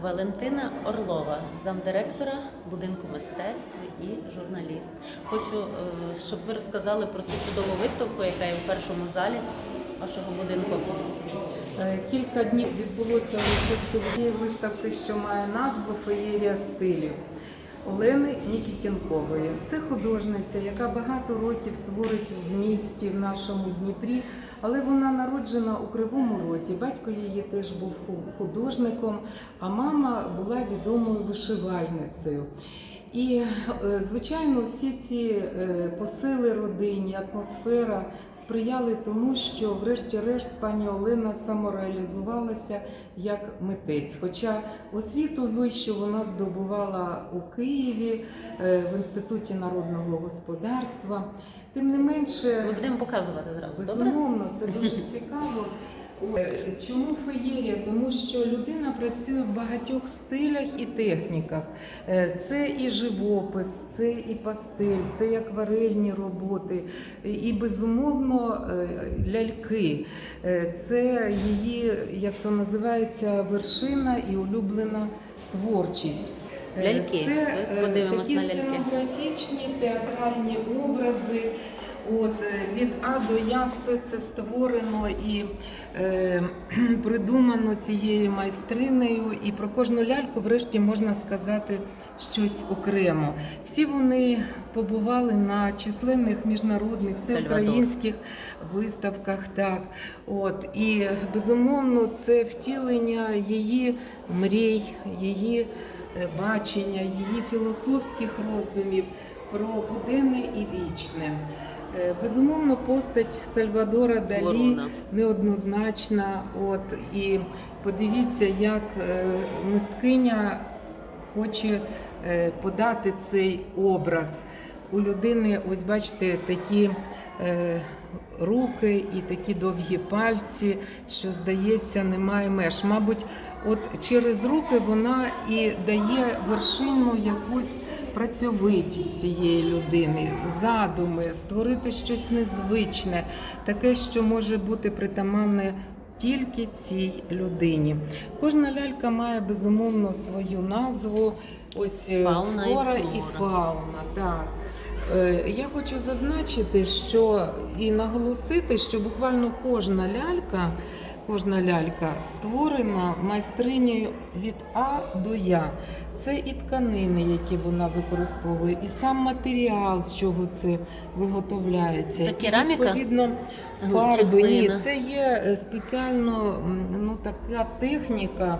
Валентина Орлова, замдиректора будинку мистецтв і журналіст. Хочу, е, щоб ви розказали про цю чудову виставку, яка є в першому залі вашого будинку. Е, Кілька днів відбулося урочисте виставки, що має назву Феєрія стилів Олени Нікітінкової. Це художниця, яка багато років творить в місті, в нашому Дніпрі, але вона народжена у Кривому Розі. Батько її теж був ху- художником, а мама була відомою вишивальницею. І, е, звичайно, всі ці е, посили родині, атмосфера сприяли тому, що, врешті-решт, пані Олена самореалізувалася як митець. Хоча освіту вищу вона здобувала у Києві е, в інституті народного господарства. Тим не менше, Ми будемо показувати зразу. Добре? Безумовно, це дуже цікаво. Чому феєрія? Тому що людина працює в багатьох стилях і техніках. Е, Це і живопис, це і пастель, це і акварельні роботи, і безумовно е, ляльки. Е, Це її, як то називається, вершина і улюблена творчість. Ляльки. Це такі сценографічні театральні образи. От е, від А до Я все це створено і е, придумано цією майстринею. І про кожну ляльку, врешті, можна сказати щось окремо. Всі вони побували на численних міжнародних всеукраїнських виставках. Так, от і безумовно, це втілення її мрій, її е, бачення, її філософських роздумів про буденне і вічне. Е, Безумовно, постать Сальвадора Далі Ворона. неоднозначна. От і подивіться, як е, мисткиня хоче е, подати цей образ. У людини, ось бачите, такі руки і такі довгі пальці, що здається, немає меж. Мабуть, от через руки вона і дає вершину якусь працьовитість цієї людини, задуми, створити щось незвичне, таке, що може бути притаманне тільки цій людині. Кожна лялька має безумовно свою назву. Ось е, Фауна і флора і флора. фауна. Так. Е, Я хочу зазначити, що і наголосити, що буквально кожна лялька, кожна лялька створена майстринею від А до Я. Це і тканини, які вона використовує, і сам матеріал, з чого це виготовляється. Це І, кераміка? Відповідно, фарби. Ні, це є е, спеціально ну, така техніка,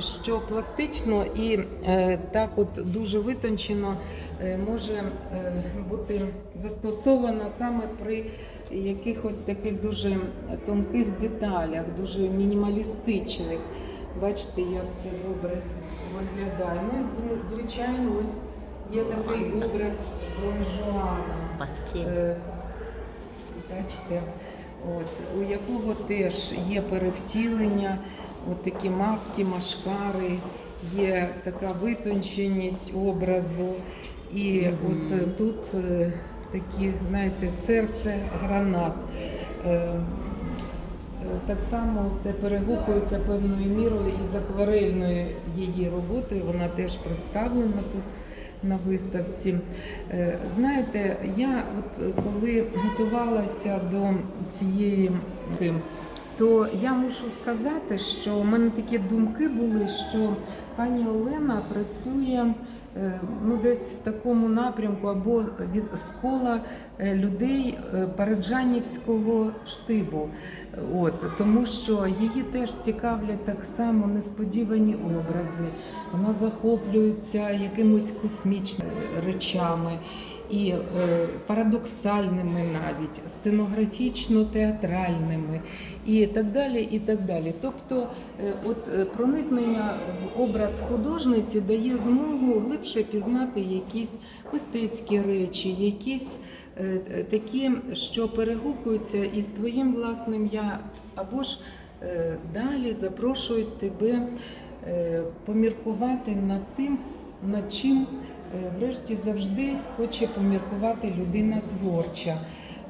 що пластично і е, так от дуже витончено е, може е, бути застосована саме при якихось таких дуже тонких деталях, дуже мінімалістичних. Бачите, як це добре виглядає. Ну і звичайно, ось є такий образ Дон Жуана. Е, Бачите, от, у якого теж є перевтілення, от такі маски, машкари, є така витонченість образу. І Мгм. от е, тут е, такі, знаєте, серце гранат. Е, е, Так само це перегукується певною мірою і з акварельною її роботою. Вона теж представлена тут на виставці. Е, Знаєте, я от коли готувалася до цієї гри, то я мушу сказати, що в мене такі думки були, що пані Олена працює ну, десь в такому напрямку або від з кола е, людей е, параджанівського штибу. От, тому що її теж цікавлять так само несподівані образи. Вона захоплюється якимось космічними речами і е, парадоксальними навіть, сценографічно-театральними і так далі. і так далі. Тобто, е, от е, проникнення в образ художниці дає змогу глибше пізнати якісь мистецькі речі, якісь такі, що перегукуються із твоїм власним я, або ж далі запрошують тебе поміркувати над тим, над чим врешті завжди хоче поміркувати людина творча.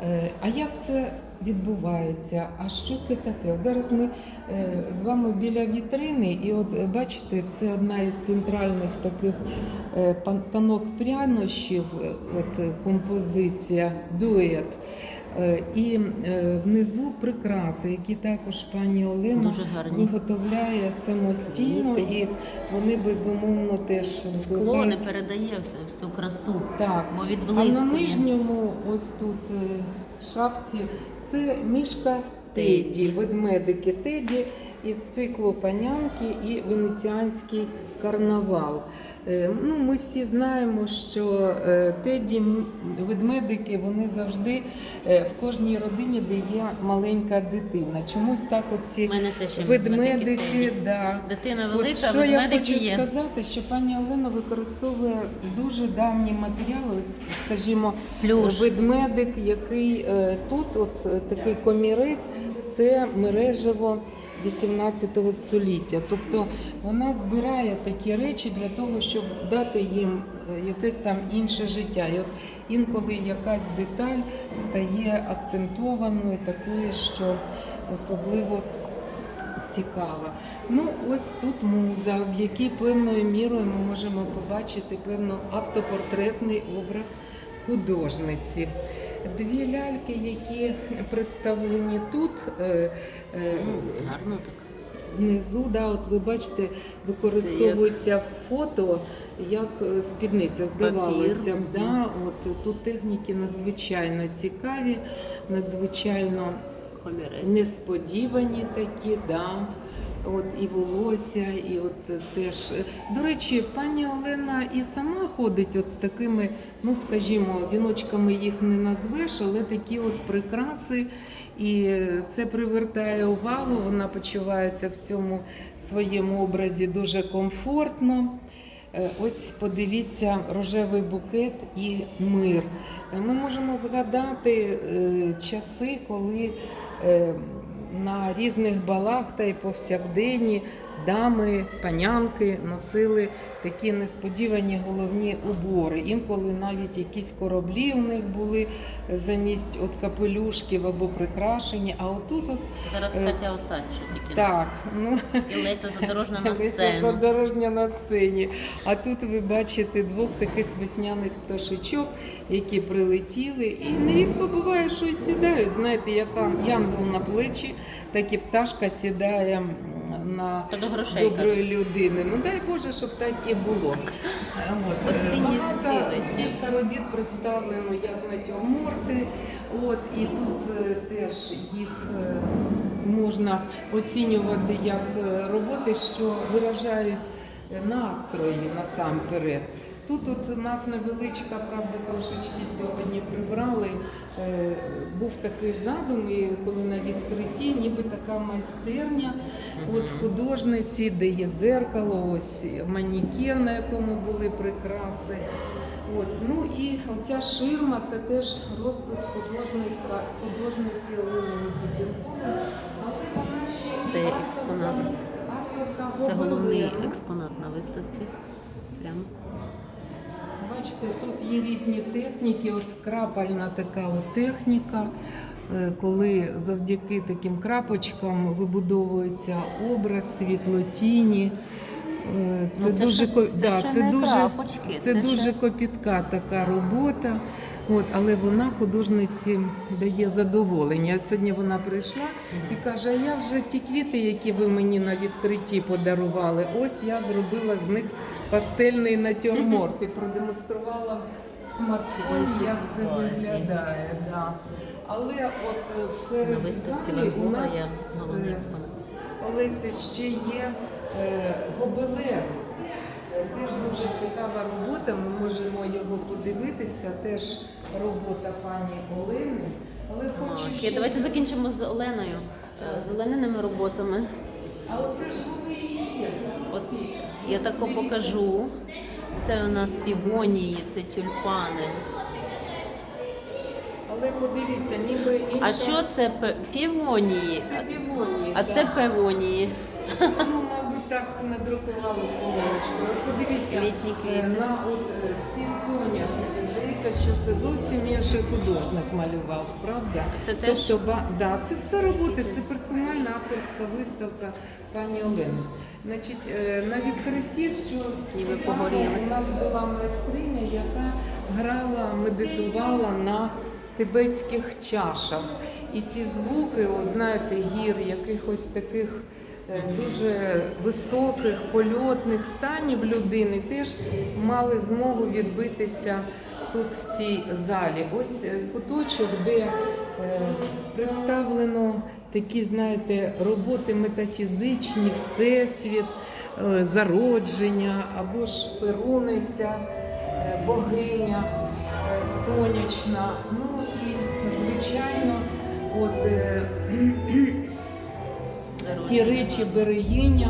Е, А як це відбувається? А що це таке? От зараз ми е, з вами біля вітрини, і от е, бачите, це одна із центральних таких е, панок прянощів, е, от е, композиція дует. Е, І е, внизу прикраси, які також пані Олена виготовляє самостійно, і вони безумовно теж Скло не передає всю, красу, так. бо А на нижньому, ось тут е, шафці, це мішка Теді, ведмедики Теді із циклу Панянки і Венеціанський карнавал. Е, Ну, ми всі знаємо, що е, Теді, ведмедики, вони завжди е, в кожній родині, де є маленька дитина. Чомусь так оці ведмедики, да. Дитина От велика, що я хочу є. сказати, що пані Олена використовує дуже давні матеріали, скажімо, Плюш. ведмедик, який тут, от такий комірець, це мережево 18 століття. Тобто вона збирає такі речі для того, щоб дати їм е, якесь там інше життя. І от інколи якась деталь стає акцентованою, такою, що особливо цікава. Ну, ось тут муза, в якій певною мірою ми можемо побачити певно автопортретний образ художниці. Дві ляльки, які представлені тут. е, е, Гарно так. Внизу, да, от ви бачите, використовується фото як е, спідниця, здавалося. Папір. Да, от тут техніки надзвичайно цікаві, надзвичайно несподівані такі, да. От і волосся, і от е, теж. До речі, пані Олена і сама ходить от з такими, ну скажімо, віночками їх не назвеш, але такі от прикраси. І це привертає увагу. Вона почувається в цьому своєму образі дуже комфортно. Е, Ось подивіться рожевий букет і мир. Ми можемо згадати е, часи, коли на різних балах та й повсякденні дами, панянки носили такі несподівані головні убори. Інколи навіть якісь кораблі у них були замість от капелюшків або прикрашені. А отут, от Зараз Е, Катя Осадча тільки. так, ну І Леся Задорожна на Леся. Задорожня на сцені. А тут ви бачите двох таких весняних пташечок, які прилетіли. І нерідко буває, що сідають. Знаєте, яка янгол на плечі, так і пташка сідає на Та до грошей доброї людини. Ну дай Боже, щоб так і було. От. Багато, кілька робіт представлено як на натюрморти. От, і тут е, теж їх е, можна оцінювати як е, роботи, що виражають е, настрої насамперед. Тут от у нас невеличка, правда, трошечки сьогодні прибрали. Е, Був такий задум, і коли на відкритті, ніби така майстерня от художниці, де є дзеркало, ось манікен, на якому були прикраси. От. Ну і оця ширма це теж розпис художника, художниці Олени Будінкової. Це експонат. Це головний експонат на виставці. Прямо. Бачите, тут є різні техніки, от крапальна така от техніка, е, коли завдяки таким крапочкам вибудовується образ, світло-тіні. Е, Це, Ну, це дуже, ще- це да, ще це не дуже, крапочки, це це дуже ще- копітка така робота. От, але вона художниці дає задоволення. От сьогодні вона прийшла і каже: а я вже ті квіти, які ви мені на відкритті подарували, ось я зробила з них пастельний натюрморт і продемонструвала в смартфоні, як це виглядає. Да. Але от е, перед залі у нас е. Олесі ще є е, гобелен. Теж дуже цікава робота. Ми можемо його подивитися. Теж робота пані Олени. Але хочу ще... давайте закінчимо з Оленою. З Олениними роботами. А оце ж вони і є. Я тако покажу. Це у нас півонії, це тюльпани. Але подивіться, ніби інша. А що це півонії? Це півонії. А так. це певонії. Ну, так надрукували. От Подивіться Літні квіти. е, на е, ці соняшники. Здається, що це зовсім інший художник малював, правда? Це теж Тобто, ба, да, це все роботи, це персональна авторська виставка пані Олени. Значить, е, на відкритті, що у нас була майстриня, яка грала, медитувала на тибетських чашах. І ці звуки, от знаєте, гір, якихось таких дуже високих польотних станів людини теж мали змогу відбитися тут в цій залі. Ось е, куточок, де е, представлено такі, знаєте, роботи метафізичні, всесвіт, е, зародження або ж перуниця, е, богиня е, сонячна. Ну і звичайно, от е, ті речі берегиня,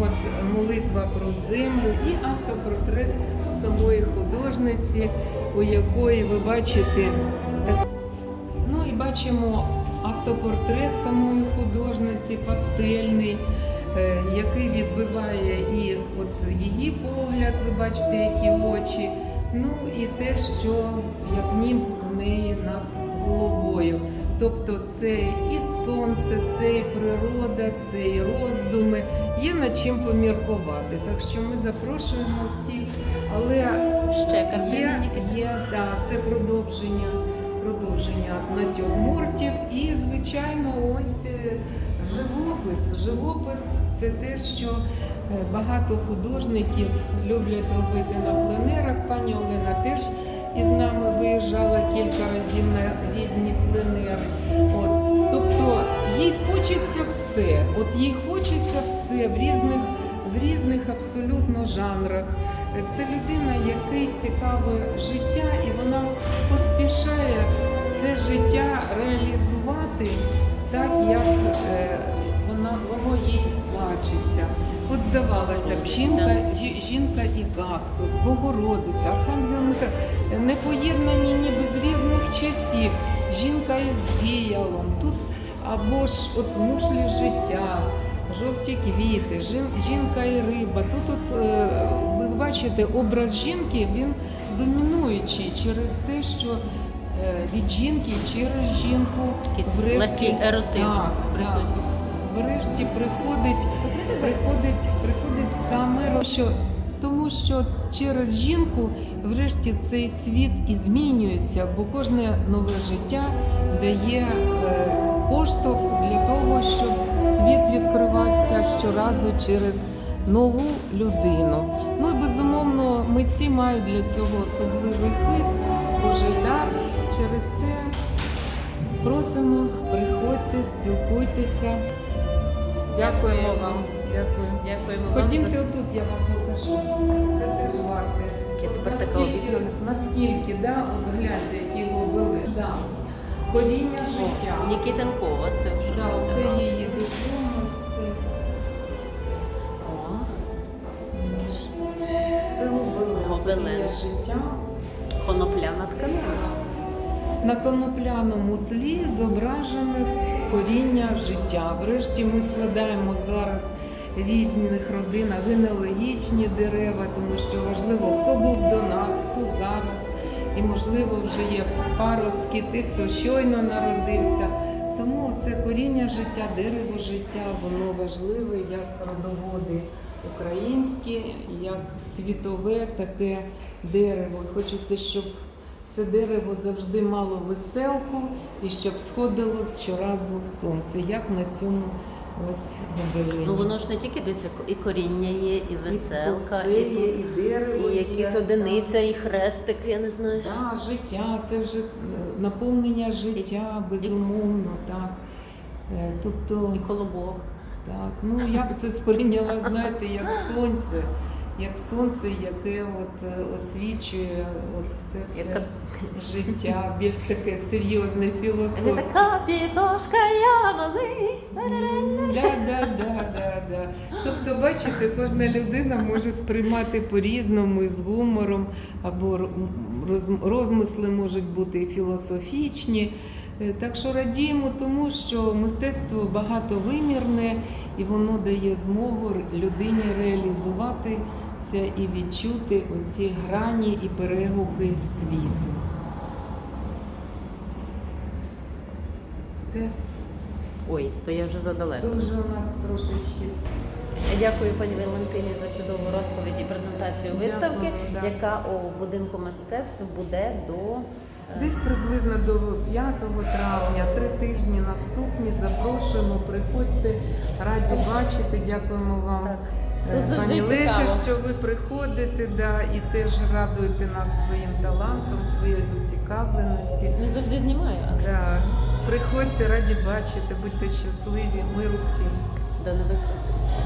от, молитва про землю і автопортрет самої художниці, у якої ви бачите. Ну і бачимо автопортрет самої художниці, пастельний, е, який відбиває і от її погляд, ви бачите, які очі. Ну і те, що як німб у неї над головою. Тобто це і сонце, це і природа, це і роздуми. Є над чим поміркувати. Так що ми запрошуємо всіх, але ще. Є, є, да, це продовження, продовження натюрмортів і, звичайно, ось е, живопис. Живопис це те, що е, багато художників люблять робити на пленерах. Пані Олена теж із нами виїжджала кілька разів на різні пленери. От. Тобто їй хочеться все. От їй хочеться все в різних, в різних абсолютно жанрах. Це людина, який цікаве життя, і вона поспішає це життя реалізувати так, як е, вона, воно їй бачиться. От здавалося б, жінка, жінка і кактус, Богородиця, Архангел Михайло, непоєднані ніби з різних часів. Жінка із віялом. Тут або ж от мушлі життя, жовті квіти, жінка і риба. Тут от, е, ви бачите, образ жінки він домінуючий через те, що е, від жінки через жінку врешті, еротизм Так, присутній. врешті приходить, приходить, приходить саме що. Тому що через жінку врешті цей світ і змінюється, бо кожне нове життя дає е, поштовх для того, щоб світ відкривався щоразу через нову людину. Ну і безумовно, митці мають для цього особливий хист, Божий дар. Через те просимо, приходьте, спілкуйтеся. Дякуємо вам. Дякую. Дякуємо вам. Ходімте отут, я вам покажу. Це теж варте. Я тепер така Наскільки- Наскільки, да, от гляньте, які гобели. Да. Коріння життя. Нікітенкова, це вже. Да, це її диплом, все. О, Це гобелен. Гобелен. Життя. Конопляна тканина. На конопляному тлі зображене коріння життя. Врешті ми складаємо зараз різних родинах генеалогічні дерева, тому що важливо, хто був до нас, хто зараз. І, можливо, вже є паростки тих, хто щойно народився. Тому це коріння життя, дерево життя, воно важливе як родоводи українські, як світове таке дерево. Хочеться, щоб це дерево завжди мало веселку і щоб сходило щоразу в сонце, як на цьому ось гобелені. Ну воно ж не тільки десь і коріння є, і веселка, і, і, є, і дерево, і якісь є, одиниця, і хрестик, я не знаю. Так, життя, це вже е, наповнення життя, безумовно, так. Е, Тобто, І колобок. так, ну я б це сприйняла, знаєте, як сонце, як сонце, яке от е, освічує от все це Яка- життя, більш таке серйозне Не філософське. така пітошка я. Да, да, да, да, да. Тобто, бачите, кожна людина може сприймати по-різному і з гумором, або розмисли можуть бути філософічні. Е, Так що радіємо тому, що мистецтво багатовимірне і воно дає змогу людині реалізуватися і відчути оці грані і перегуки світу. Все Ой, то я вже задалеко. дуже у нас трошечки. Дякую пані Валентині за чудову розповідь і презентацію виставки, Дякую, да. яка у будинку мистецтв буде до е, Десь приблизно до 5 травня, три тижні наступні. Запрошуємо, приходьте, раді бачити. Дякуємо вам. Так. Е, Тут Пані Леся, що ви приходите да, і теж радуєте нас своїм талантом, своєю зацікавленості. не завжди знімає. Да. Приходьте, раді бачити, будьте щасливі, миру всім. до нових зустрічей.